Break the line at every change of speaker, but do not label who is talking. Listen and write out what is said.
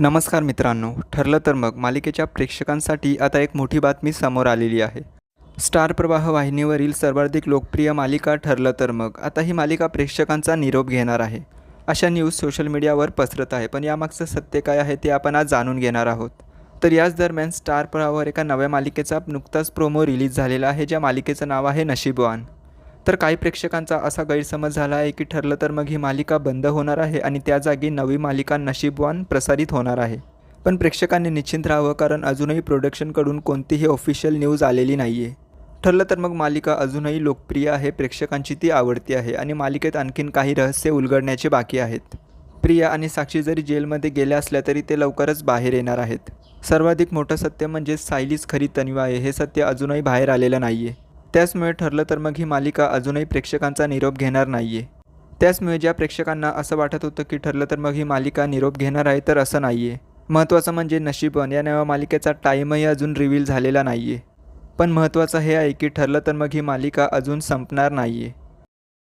नमस्कार मित्रांनो ठरलं तर मग मालिकेच्या प्रेक्षकांसाठी आता एक मोठी बातमी समोर आलेली आहे. स्टार प्रवाह वाहिनीवरील सर्वाधिक लोकप्रिय मालिका ठरलं तर मग आता ही मालिका प्रेक्षकांचा निरोप घेणार आहे. अशा न्यूज सोशल मीडियावर पसरत आहे पण यामागचं सत्य काय आहे ते आपण आज जाणून घेणार आहोत. तर याच दरम्यान स्टार प्रवाहावर एका नव्या मालिकेचा नुकताच प्रोमो रिलीज झालेला आहे ज्या मालिकेचं नाव आहे नशीबवान. तर काही प्रेक्षकांचा असा गैरसमज झाला आहे की ठरलं तर मग ही मालिका बंद होणार आहे आणि त्या जागी नवी मालिका नशीबवान प्रसारित होणार आहे. पण प्रेक्षकांनी निश्चिंत राहावं कारण अजूनही प्रोडक्शनकडून कोणतीही ऑफिशियल न्यूज आलेली नाही आहे ठरलं तर मग मालिका अजूनही लोकप्रिय आहे प्रेक्षकांची ती आवडती आहे आणि मालिकेत आणखीन काही रहस्य उलगडण्याचे बाकी आहेत. प्रिया आणि साक्षी जरी जेलमध्ये गेल्या असल्या तरी ते लवकरच बाहेर येणार आहेत. सर्वाधिक मोठं सत्य म्हणजे सायलीच खरी तन्वी आहे हे सत्य अजूनही बाहेर आलेलं नाही आहे त्याचमुळे ठरलं तर मग ही मालिका अजूनही प्रेक्षकांचा निरोप घेणार नाही आहे त्याचमुळे ज्या प्रेक्षकांना असं वाटत होतं की ठरलं तर मग ही मालिका निरोप घेणार आहे तर असं नाही आहे महत्त्वाचं म्हणजे नशीबन या नव्या मालिकेचा टाईमही अजून रिव्हील झालेला नाही आहे पण महत्त्वाचं हे आहे की ठरलं तर मग ही मालिका अजून संपणार नाही आहे